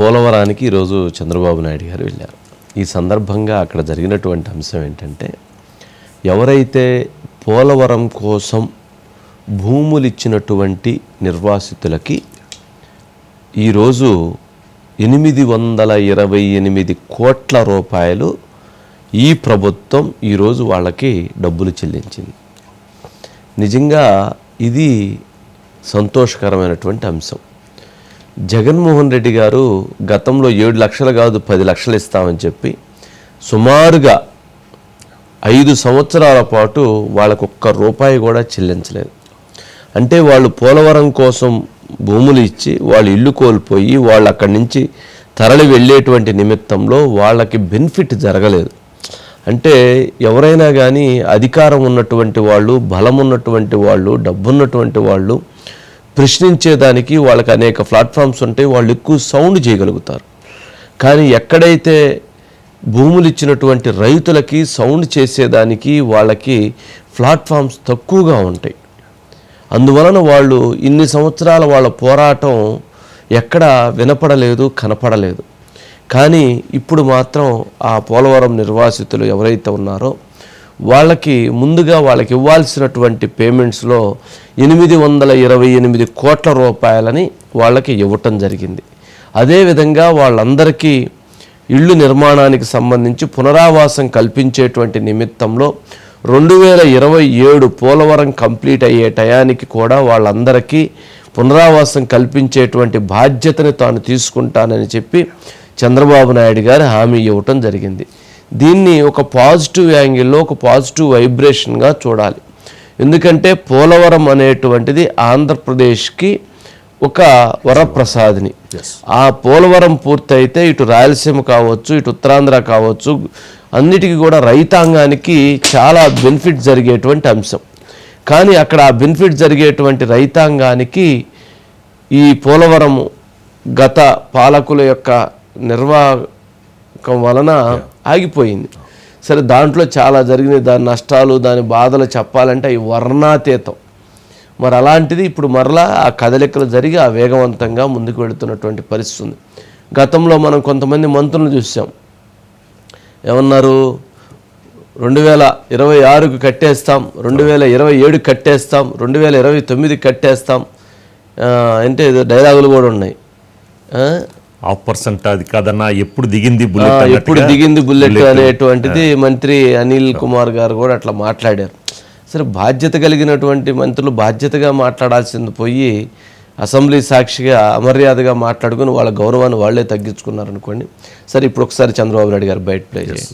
పోలవరానికి ఈరోజు చంద్రబాబు నాయుడు గారు వెళ్ళారు. ఈ సందర్భంగా అక్కడ జరిగినటువంటి అంశం ఏంటంటే ఎవరైతే పోలవరం కోసం భూములు ఇచ్చినటువంటి నిర్వాసితులకి ఈరోజు ఎనిమిది వందల ఇరవై ఎనిమిది కోట్ల రూపాయలు ఈ ప్రభుత్వం ఈరోజు వాళ్ళకి డబ్బులు చెల్లించింది. నిజంగా ఇది సంతోషకరమైనటువంటి అంశం. జగన్మోహన్ రెడ్డి గారు గతంలో ఏడు లక్షలు కాదు పది లక్షలు ఇస్తామని చెప్పి సుమారుగా ఐదు సంవత్సరాల పాటు వాళ్ళకు ఒక్క రూపాయి కూడా చెల్లించలేదు. అంటే వాళ్ళు పోలవరం కోసం భూములు ఇచ్చి వాళ్ళు ఇల్లు కోల్పోయి వాళ్ళు అక్కడి నుంచి తరలి వెళ్ళేటువంటి నిమిత్తంలో వాళ్ళకి బెనిఫిట్ జరగలేదు. అంటే ఎవరైనా కానీ అధికారం ఉన్నటువంటి వాళ్ళు బలం ఉన్నటువంటి వాళ్ళు డబ్బున్నటువంటి వాళ్ళు ప్రశ్నించేదానికి వాళ్ళకి అనేక ప్లాట్ఫామ్స్ ఉంటాయి వాళ్ళు ఎక్కువ సౌండ్ చేయగలుగుతారు. కానీ ఎక్కడైతే భూములు ఇచ్చినటువంటి రైతులకి సౌండ్ చేసేదానికి వాళ్ళకి ప్లాట్ఫామ్స్ తక్కువగా ఉంటాయి. అందువలన వాళ్ళు ఇన్ని సంవత్సరాల వాళ్ళ పోరాటం ఎక్కడ వినపడలేదు కనపడలేదు. కానీ ఇప్పుడు మాత్రం ఆ పోలవరం నిర్వాసితులు ఎవరైతే ఉన్నారో వాళ్ళకి ముందుగా వాళ్ళకి ఇవ్వాల్సినటువంటి పేమెంట్స్లో ఎనిమిది వందల ఇరవై ఎనిమిది కోట్ల రూపాయలని వాళ్ళకి ఇవ్వటం జరిగింది. అదేవిధంగా వాళ్ళందరికీ ఇళ్ళు నిర్మాణానికి సంబంధించి పునరావాసం కల్పించేటువంటి నిమిత్తంలో రెండు వేల ఇరవై ఏడు పోలవరం కంప్లీట్ అయ్యే టయానికి కూడా వాళ్ళందరికీ పునరావాసం కల్పించేటువంటి బాధ్యతని తాను తీసుకుంటానని చెప్పి చంద్రబాబు నాయుడు గారు హామీ ఇవ్వటం జరిగింది. దీన్ని ఒక పాజిటివ్ యాంగిల్లో ఒక పాజిటివ్ వైబ్రేషన్గా చూడాలి. ఎందుకంటే పోలవరం అనేటువంటిది ఆంధ్రప్రదేశ్కి ఒక వరప్రసాదిని. ఆ పోలవరం పూర్తయితే ఇటు రాయలసీమ కావచ్చు ఇటు ఉత్తరాంధ్ర కావచ్చు అన్నిటికీ కూడా రైతాంగానికి చాలా బెనిఫిట్ జరిగేటువంటి అంశం. కానీ అక్కడ ఆ బెనిఫిట్ జరిగేటువంటి రైతాంగానికి ఈ పోలవరం గత పాలకుల యొక్క నిర్వాహకం వలన ఆగిపోయింది. సరే దాంట్లో చాలా జరిగినాయి. దాని నష్టాలు దాని బాధలు చెప్పాలంటే అవి వర్ణాతీతం. మరి అలాంటిది ఇప్పుడు మరలా ఆ కదలికలు జరిగి ఆ వేగవంతంగా ముందుకు వెళుతున్నటువంటి పరిస్థితి ఉంది. గతంలో మనం కొంతమంది మంత్రులను చూసాం. ఏమన్నారు? రెండు వేల ఇరవై ఆరుకు కట్టేస్తాం రెండు వేల ఇరవై ఏడు కట్టేస్తాం రెండు వేల ఇరవై తొమ్మిది కట్టేస్తాం. అంటే ఏదో డైలాగులు కూడా ఉన్నాయి. హాఫ్ పర్సెంట్ అది కాదన్నా ఎప్పుడు దిగింది బుల్లెట్ ఎప్పుడు దిగింది బుల్లెట్ అనేటువంటిది మంత్రి అనిల్ కుమార్ గారు కూడా అట్లా మాట్లాడారు. సరే బాధ్యత కలిగినటువంటి మంత్రులు బాధ్యతగా మాట్లాడాల్సింది పోయి అసెంబ్లీ సాక్షిగా అమర్యాదగా మాట్లాడుకుని వాళ్ళ గౌరవాన్ని వాళ్ళే తగ్గించుకున్నారు అనుకోండి సరే ఇప్పుడు ఒకసారి చంద్రబాబు నాయుడు గారు బయట ప్లే చేయండి.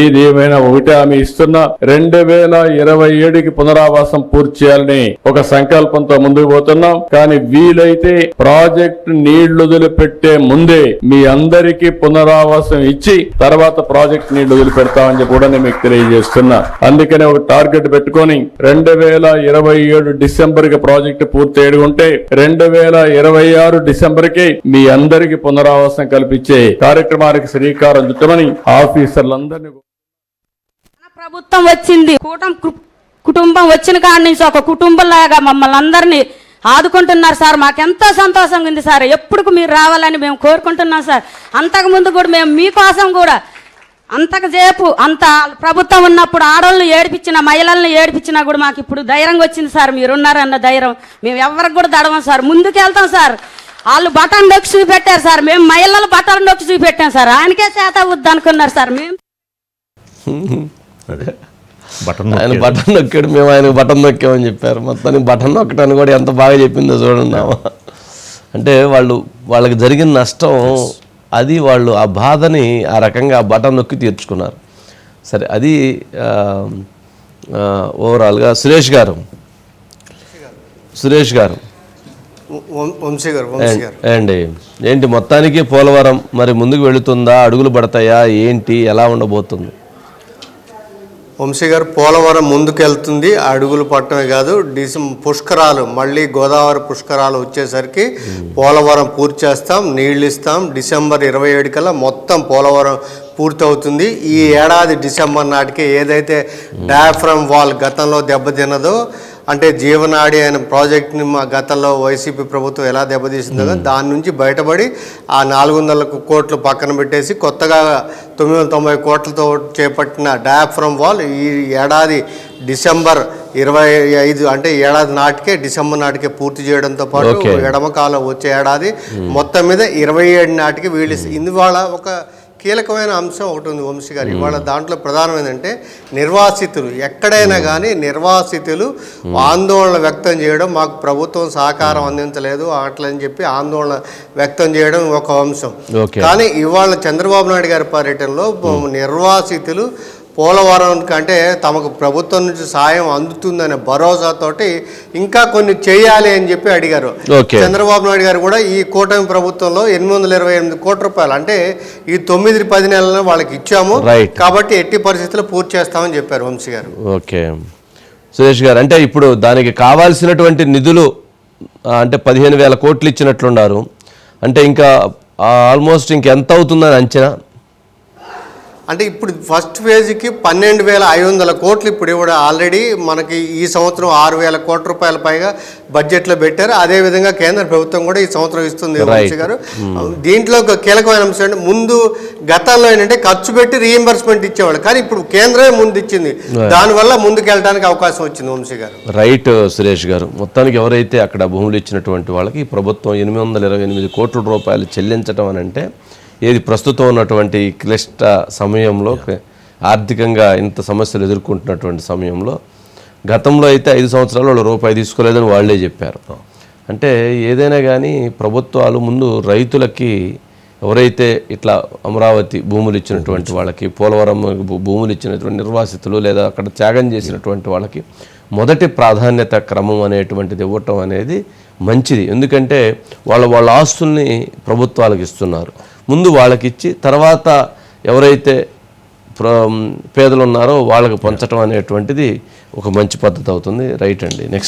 ఏదేమైనా ఒకటే ఆమె ఇస్తున్న రెండు వేల ఇరవై ఏడుకి పునరావాసం పూర్తి చేయాలని ఒక సంకల్పంతో ముందుకు పోతున్నాం. కానీ వీలైతే ప్రాజెక్ట్ నీళ్ళు వదిలిపెట్టే ముందే మీ అందరికీ పునరావాసం ఇచ్చి తర్వాత ప్రాజెక్ట్ నీళ్ళు వదిలిపెడతామని చెప్పి కూడా నేను మీకు తెలియజేస్తున్నా. అందుకనే ఒక టార్గెట్ పెట్టుకొని రెండు వేల ఇరవై ఏడు డిసెంబర్కి ప్రాజెక్ట్ పూర్తి అయ్యి ఉంటే రెండు వేల ఇరవై ఆరు డిసెంబర్కి మీ అందరికీ పునరావాసం కల్పించే కార్యక్రమానికి శ్రీకారం చుట్టమని ఆఫీసర్లందరినీ ప్రభుత్వం వచ్చింది. కూటం కు- కుటుంబం వచ్చిన కాడి నుంచి ఒక కుటుంబంలాగా మమ్మల్ని అందరినీ ఆదుకుంటున్నారు సార్. మాకెంతో సంతోషంగా ఉంది సార్. ఎప్పుడు మీరు రావాలని మేము కోరుకుంటున్నాం సార్. అంతకు ముందు కూడా మేము మీకోసం కూడా అంతకసేపు అంత ప్రభుత్వం ఉన్నప్పుడు ఆడవాళ్ళు ఏడిపించిన మహిళల్ని ఏడిపించినా కూడా మాకు ఇప్పుడు ధైర్యంగా వచ్చింది సార్. మీరున్నారన్న ధైర్యం మేము ఎవరికి కూడా దడవం సార్. ముందుకు వెళ్తాం సార్. వాళ్ళు బటన్ నొక్కి చూపెట్టారు సార్. మేము మహిళలు బటన్ నొక్కి చూపెట్టాం సార్. ఆయనకే చేత వద్దు అనుకున్నారు సార్. మేము బటన్ ఆయన బటన్ నొక్కాడు మేము ఆయన బటన్ నొక్కామని చెప్పారు. మొత్తానికి బటన్ నొక్కటాన్ని కూడా ఎంత బాగా చెప్పిందో చూడండి. అంటే వాళ్ళు వాళ్ళకి జరిగిన నష్టం అది వాళ్ళు ఆ బాధని ఆ రకంగా ఆ బటన్ నొక్కి తీర్చుకున్నారు. సరే అది ఓవరాల్గా సురేష్ గారు. సురేష్ గారు. వం- వంశీ గారు వంశీ గారు. అండి ఏంటి మొత్తానికి పోలవరం మరి ముందుకు వెళుతుందా? అడుగులు పడతాయా? ఏంటి? ఎలా ఉండబోతుంది? వంశీ గారు పోలవరం ముందుకెళ్తుంది. అడుగులు పట్టమే కాదు డిసెం పుష్కరాలు మళ్ళీ గోదావరి పుష్కరాలు వచ్చేసరికి పోలవరం పూర్తి చేస్తాం నీళ్ళు ఇస్తాం. డిసెంబర్ ఇరవై ఏడు కల్లా మొత్తం పోలవరం పూర్తవుతుంది. ఈ ఏడాది డిసెంబర్ నాటికి ఏదైతే డయాఫ్రమ్ వాల్ గతంలో దెబ్బతిన్నదో అంటే జీవనాడి అనే ప్రాజెక్ట్ని మా గతంలో వైసీపీ ప్రభుత్వం ఎలా దెబ్బతీసిందో దాని నుంచి బయటపడి ఆ నాలుగు వందల కోట్లు పక్కన పెట్టేసి కొత్తగా తొమ్మిది వందల తొంభై కోట్లతో చేపట్టిన డయాఫ్రమ్ వాల్ ఈ ఏడాది డిసెంబర్ ఇరవై ఐదు అంటే ఏడాది నాటికే డిసెంబర్ నాటికే పూర్తి చేయడంతో పాటు Okay. ఎడమ కాలం వచ్చే ఏడాది మొత్తం మీద ఇరవై ఏడు నాటికి వీళ్ళు ఇందువల్ల ఒక కీలకమైన అంశం ఒకటి ఉంది వంశీ గారు. ఇవాళ దాంట్లో ప్రధానం ఏంటంటే నిర్వాసితులు. ఎక్కడైనా కానీ నిర్వాసితులు ఆందోళన వ్యక్తం చేయడం మాకు ప్రభుత్వం సహకారం అందించలేదు అట్లని చెప్పి ఆందోళన వ్యక్తం చేయడం ఒక అంశం. కానీ ఇవాళ చంద్రబాబు నాయుడు గారి పర్యటనలో నిర్వాసితులు పోలవరం కంటే తమకు ప్రభుత్వం నుంచి సాయం అందుతుందనే భరోసాతోటి ఇంకా కొన్ని చేయాలి అని చెప్పి అడిగారు. చంద్రబాబు నాయుడు గారు కూడా ఈ కూటమి ప్రభుత్వంలో ఎనిమిది వందల ఇరవై ఎనిమిది కోట్ల రూపాయలు అంటే ఈ తొమ్మిది పది నెలలను వాళ్ళకి ఇచ్చాము. కాబట్టి ఎట్టి పరిస్థితుల్లో పూర్తి చేస్తామని చెప్పారు వంశీ గారు. ఓకే. సురేష్ గారు అంటే ఇప్పుడు దానికి కావాల్సినటువంటి నిధులు అంటే పదిహేను వేల కోట్లు ఇచ్చినట్లున్నారు. అంటే ఇంకా ఆల్మోస్ట్ ఇంకెంత అవుతుందని అంచనా? అంటే ఇప్పుడు ఫస్ట్ ఫేజ్కి పన్నెండు వేల ఐదు వందల కోట్లు ఇప్పుడు ఇవ్వడం ఆల్రెడీ మనకి ఈ సంవత్సరం ఆరు వేల కోట్ల రూపాయల పైగా బడ్జెట్లో పెట్టారు. అదే విధంగా కేంద్ర ప్రభుత్వం కూడా ఈ సంవత్సరం ఇస్తుంది వంశీ గారు. దీంట్లో ఒక కీలకమైన అంశం అంటే ముందు గతంలో ఏంటంటే ఖర్చు పెట్టి రీఎంబర్స్మెంట్ ఇచ్చేవాళ్ళు. కానీ ఇప్పుడు కేంద్రమే ముందు ఇచ్చింది. దానివల్ల ముందుకు వెళ్ళడానికి అవకాశం వచ్చింది వంశీ గారు. రైట్ సురేష్ గారు. మొత్తానికి ఎవరైతే అక్కడ భూములు ఇచ్చినటువంటి వాళ్ళకి ప్రభుత్వం ఎనిమిది వందల ఇరవై ఎనిమిది కోట్ల రూపాయలు చెల్లించడం అని అంటే ఏది ప్రస్తుతం ఉన్నటువంటి క్లిష్ట సమయంలో ఆర్థికంగా ఇంత సమస్యలు ఎదుర్కొంటున్నటువంటి సమయంలో గతంలో అయితే ఐదు సంవత్సరాలు వాళ్ళు రూపాయి తీసుకోలేదని వాళ్ళే చెప్పారు. అంటే ఏదైనా కానీ ప్రభుత్వాలు ముందు రైతులకి ఎవరైతే ఇట్లా అమరావతి భూములు ఇచ్చినటువంటి వాళ్ళకి పోలవరం భూములు ఇచ్చినటువంటి నిర్వాసితులు లేదా అక్కడ త్యాగం చేసినటువంటి వాళ్ళకి మొదటి ప్రాధాన్యత క్రమం అనేటువంటిది ఇవ్వటం అనేది మంచిది. ఎందుకంటే వాళ్ళ వాళ్ళ ఆస్తుల్ని ప్రభుత్వాలకు ఇస్తున్నారు. ముందు వాళ్ళకి ఇచ్చి తర్వాత ఎవరైతే ప్ర పేదలు ఉన్నారో వాళ్ళకి పంచడం అనేటువంటిది ఒక మంచి పద్ధతి అవుతుంది. రైట్ అండి. నెక్స్ట్.